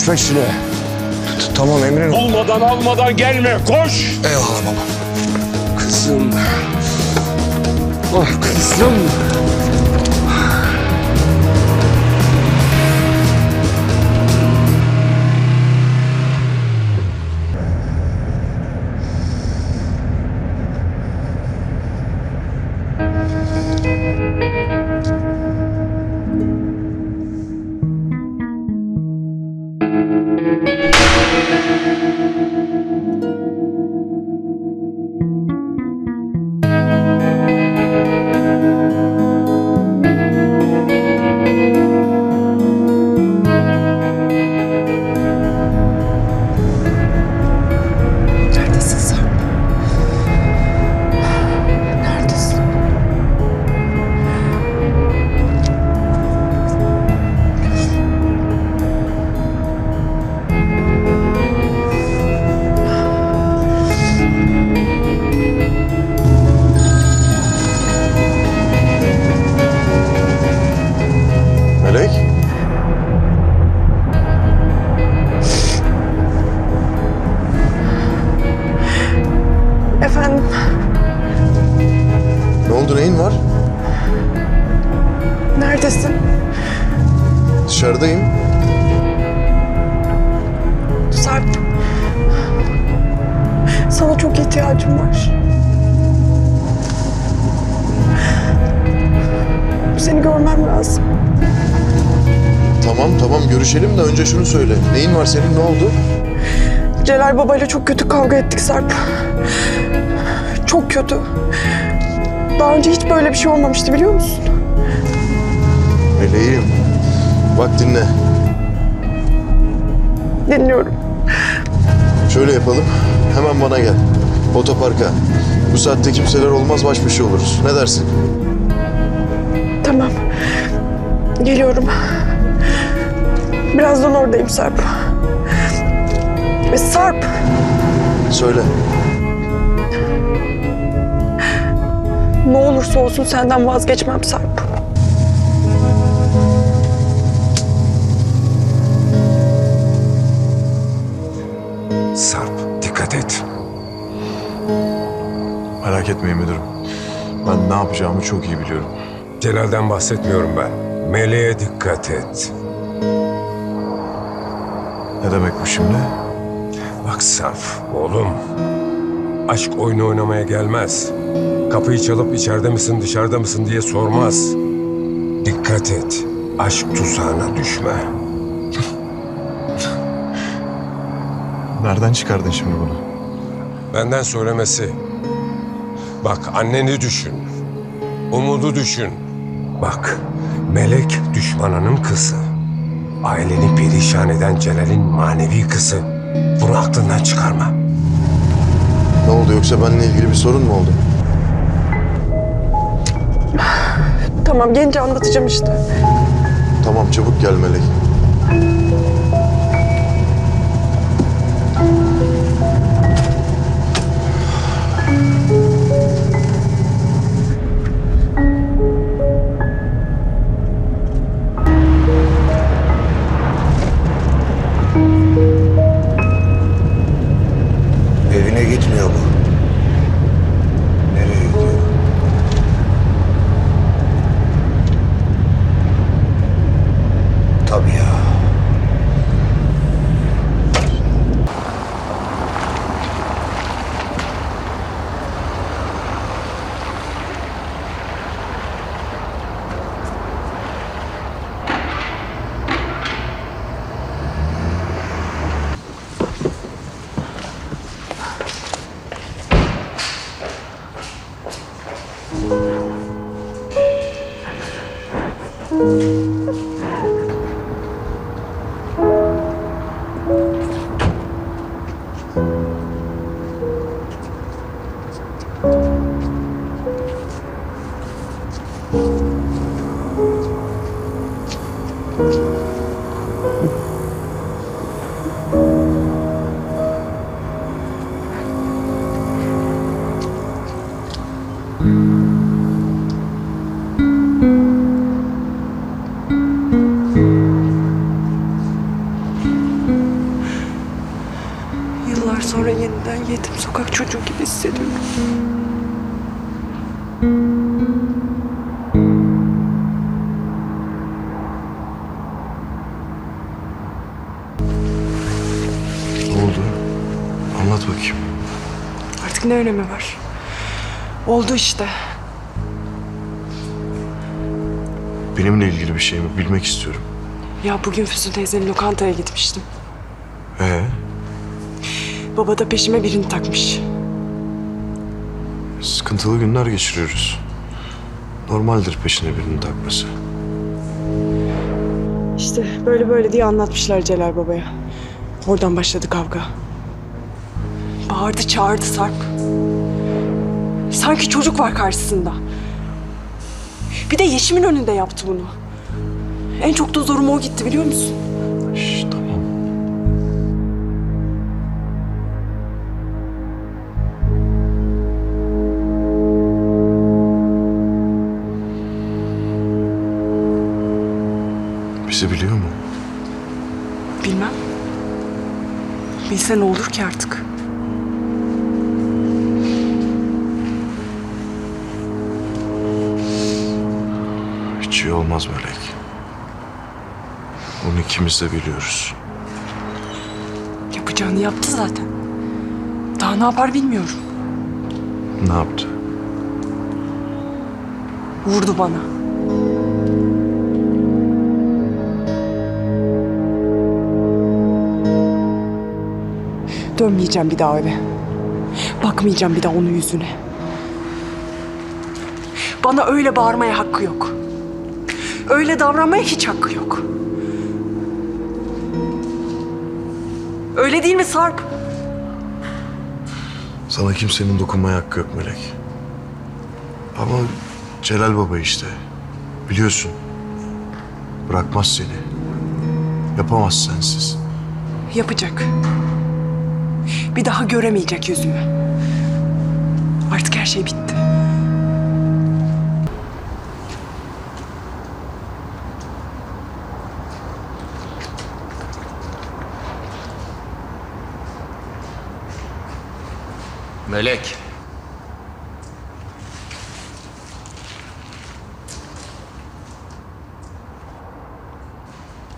Düş peşine. Tamam emrin ol. Bulmadan almadan gelme koş. Eyvallah baba. Kızım. Ah kızım. Neredesin? Dışarıdayım. Sarp. Sana çok ihtiyacım var. Seni görmem lazım. Tamam tamam görüşelim de önce şunu söyle. Neyin var senin ne oldu? Celal babayla çok kötü kavga ettik Sarp. Çok kötü. Daha önce hiç böyle bir şey olmamıştı biliyor musun? Meleğim. Bak dinle. Dinliyorum. Şöyle yapalım. Hemen bana gel. Otoparka. Bu saatte kimseler olmaz baş başa oluruz. Ne dersin? Tamam. Geliyorum. Birazdan oradayım Sarp. Sarp, Söyle. ne olursa olsun senden vazgeçmem. Sarp etmeyin müdürüm. Ben ne yapacağımı çok iyi biliyorum. Celal'den bahsetmiyorum ben. Meleğe dikkat et. Ne demek bu şimdi? Bak Sarp oğlum. Aşk oyunu oynamaya gelmez. Kapıyı çalıp içeride misin dışarıda mısın diye sormaz. Dikkat et. Aşk tuzağına düşme. Nereden çıkardın şimdi bunu? Benden söylemesi. Bak anneni düşün. Umudu düşün. Bak Melek düşmanının kızı. Aileni perişan eden Celal'in manevi kızı. Bunu aklından çıkarma. Ne oldu yoksa benimle ilgili bir sorun mu oldu? Tamam, gelince anlatacağım işte. Tamam çabuk gel Melek. Evine gitmiyor bu. Anlat bakayım. Artık ne önemi var? Oldu işte. Benimle ilgili bir şey mi? Bilmek istiyorum. Ya bugün Füsun teyzenin lokantaya gitmiştim. Ee, Baba da peşime birini takmış. sıkıntılı günler geçiriyoruz. Normaldir peşine birinin takması. İşte böyle böyle diye anlatmışlar Celal Baba'ya. Oradan başladı kavga. Bağırdı çağırdı Sarp. Sanki çocuk var karşısında. Bir de Yeşim'in önünde yaptı bunu. En çok da zoruma o gitti biliyor musun? Şş, tamam. Bizi biliyor mu? Bilmem. Bilse ne olur ki artık. İyi olmaz Melek. Bunu ikimiz de biliyoruz. Yapacağını yaptı zaten. Daha ne yapar bilmiyorum. Ne yaptı? Vurdu bana. Dönmeyeceğim bir daha eve. Bakmayacağım bir daha onun yüzüne. Bana öyle bağırmaya hakkı yok. Öyle davranmaya hiç hakkı yok. Öyle değil mi Sarp? Sana kimsenin dokunmaya hakkı yok Melek. Ama Celal Baba işte. Biliyorsun. Bırakmaz seni. Yapamaz sensiz. Yapacak. Bir daha göremeyecek yüzümü. Artık her şey bitti. Melek.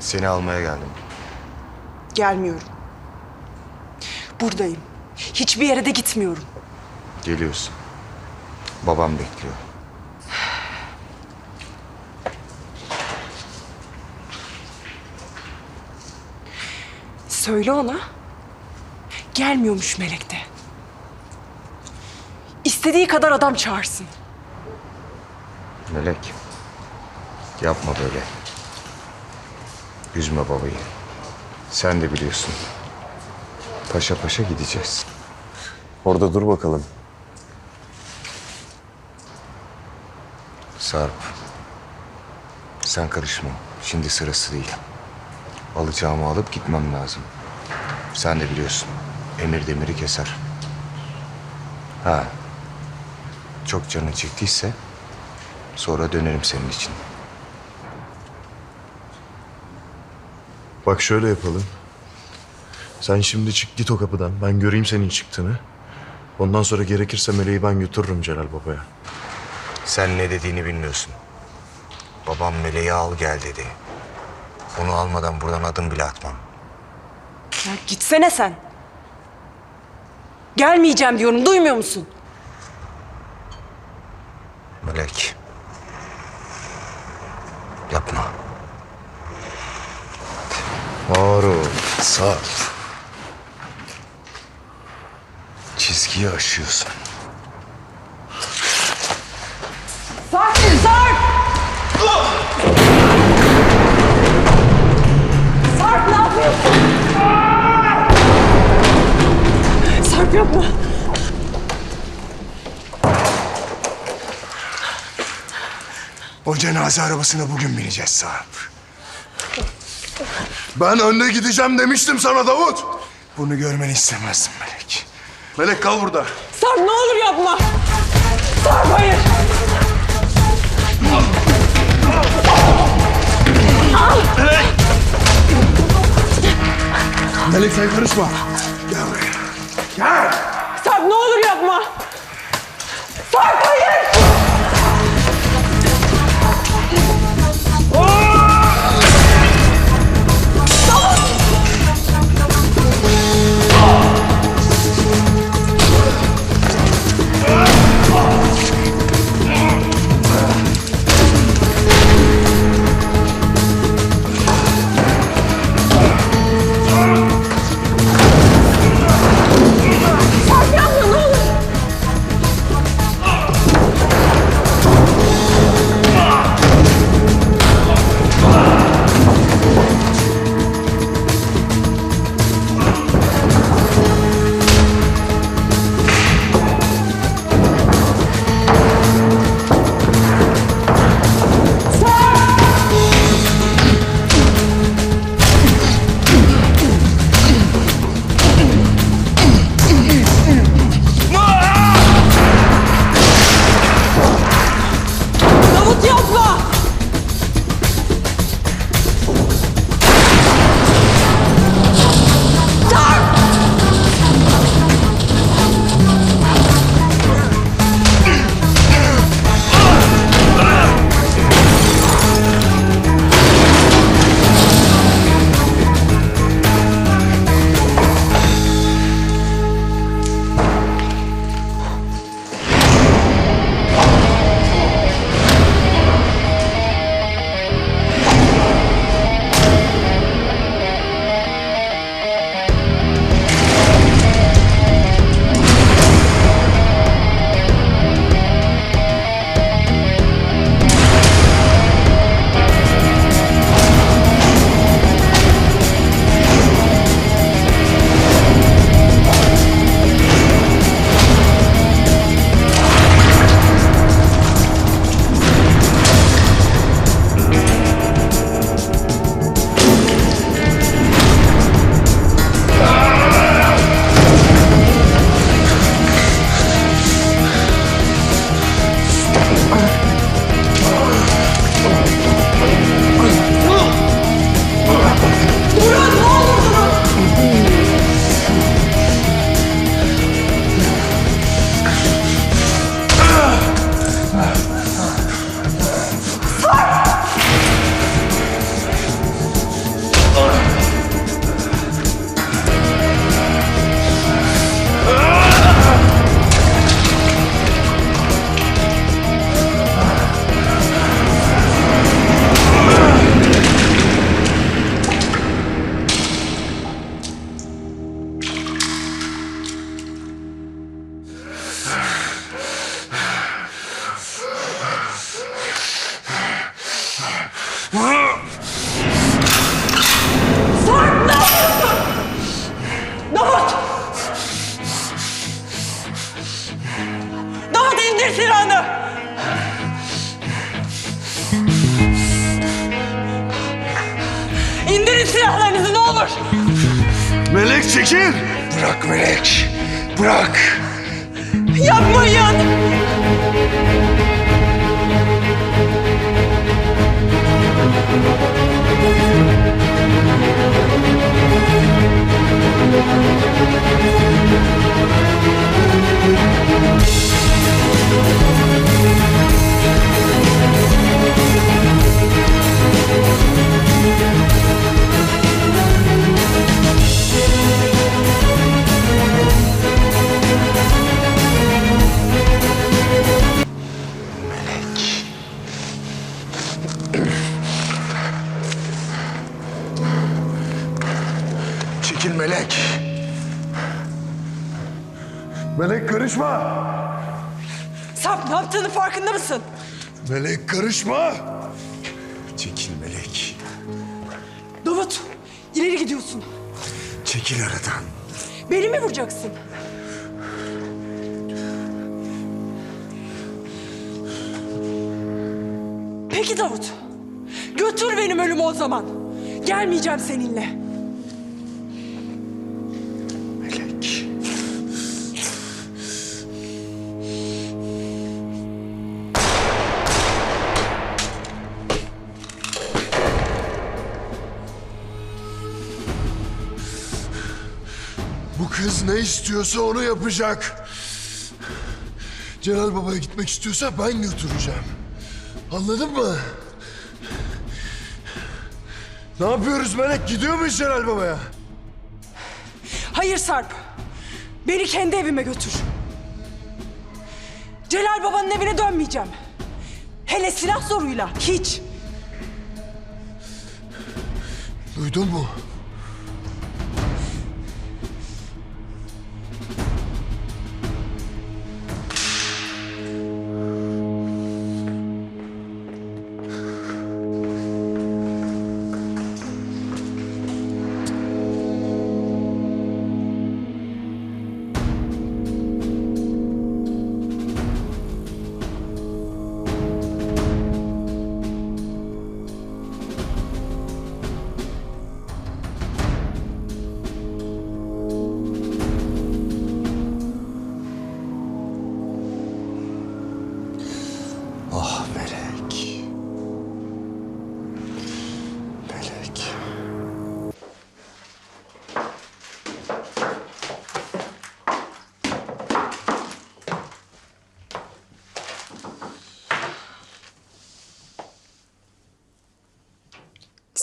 Seni almaya geldim. Gelmiyorum. Buradayım. Hiçbir yere de gitmiyorum. Geliyorsun. Babam bekliyor. Söyle ona. Gelmiyormuş Melek'te. İstediği kadar adam çağırsın. Melek. Yapma böyle. Üzme babayı. Sen de biliyorsun. Paşa paşa gideceğiz. Orada dur bakalım. Sarp. Sen karışma. Şimdi sırası değil. Alacağımı alıp gitmem lazım. Sen de biliyorsun. Emir demiri keser. Ha. Çok canın çektiyse sonra dönerim senin için. Bak şöyle yapalım. Sen şimdi çık git o kapıdan. Ben göreyim senin çıktığını. Ondan sonra gerekirse Meleği ben götürürüm Celal Baba'ya. Sen ne dediğini bilmiyorsun. Babam meleği al gel dedi. Onu almadan buradan adım bile atmam. Ya gitsene sen. Gelmeyeceğim diyorum. Duymuyor musun? Melek. Yapma. Harun, saf. Çizgiyi aşıyorsun. Sarp! Sarp! Sarp ne yapıyorsun? Sarp yapma. O cenaze arabasına bugün bineceğiz Sarp. Ben önde gideceğim demiştim sana Davut. Bunu görmeni istemezdim Melek. Melek kal burada. Sarp ne olur yapma. Sarp hayır. Melek sen karışma. Silahlarınızı ne olur! Melek çekil. Bırak Melek. Bırak. Yapmayın! Çekil karışma. Sarp ne yaptığını farkında mısın? Melek karışma. Çekil Melek. Davut ileri gidiyorsun. Çekil aradan. Beni mi vuracaksın? Peki Davut. Götür benim ölümü o zaman. Gelmeyeceğim seninle. İstiyorsa onu yapacak. Celal Baba'ya gitmek istiyorsa ben götüreceğim. Anladın mı? Ne yapıyoruz Melek? Gidiyor muyuz Celal Baba'ya? Hayır Sarp. Beni kendi evime götür. Celal babanın evine dönmeyeceğim. Hele silah zoruyla hiç. Duydun mu?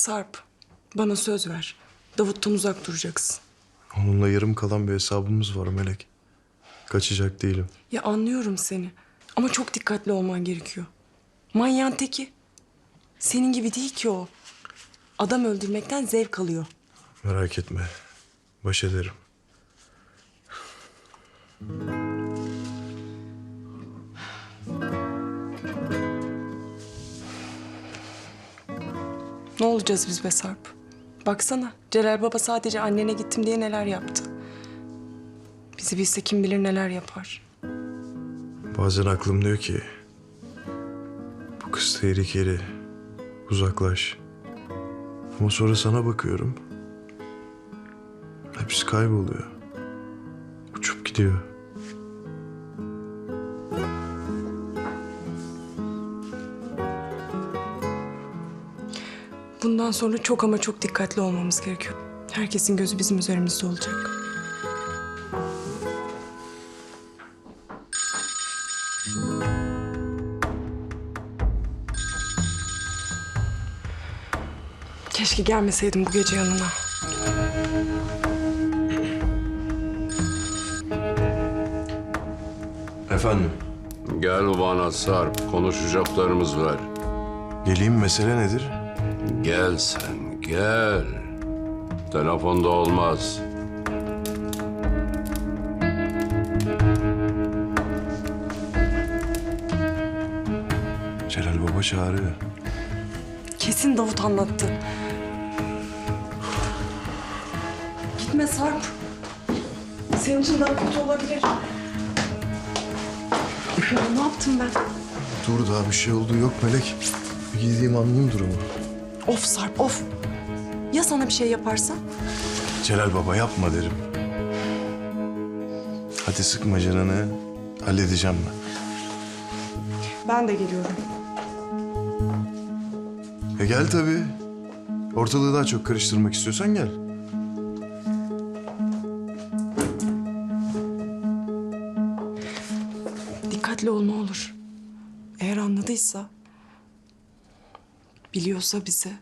Sarp, bana söz ver. Davut'tan uzak duracaksın. Onunla yarım kalan bir hesabımız var Melek. Kaçacak değilim. Ya anlıyorum seni. Ama çok dikkatli olman gerekiyor. Manyağın teki. Senin gibi değil ki o. Adam öldürmekten zevk alıyor. Merak etme. Baş ederim. Ne olacağız biz be Sarp? Baksana Celal Baba sadece annene gittim diye neler yaptı. Bizi bilse kim bilir neler yapar. Bazen aklım diyor ki... Bu kız tehlikeli. Uzaklaş. Ama sonra sana bakıyorum. Hepsi kayboluyor. Uçup gidiyor. Bundan sonra çok ama çok dikkatli olmamız gerekiyor. Herkesin gözü bizim üzerimizde olacak. Keşke gelmeseydim bu gece yanına. Efendim? Gel bana Sarp, konuşacaklarımız var. Geleyim mesele nedir? Gel sen, gel. Telefonda olmaz. Celal Baba çağırıyor. Kesin Davut anlattı. Gitme Sarp. Senin için daha kötü olabilir. Ya ne yaptım ben? Dur daha bir şey olduğu yok Melek. Bir gideyim anlayayım durumu. Of Sarp of. Ya sana bir şey yaparsa? Celal Baba yapma derim. Hadi sıkma canını. Halledeceğim ben. Ben de geliyorum. E gel tabii. Ortalığı daha çok karıştırmak istiyorsan gel. Biliyorsa bizi...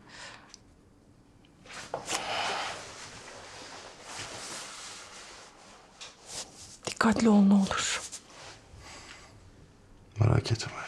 Dikkatli ol ne olur. Merak etme.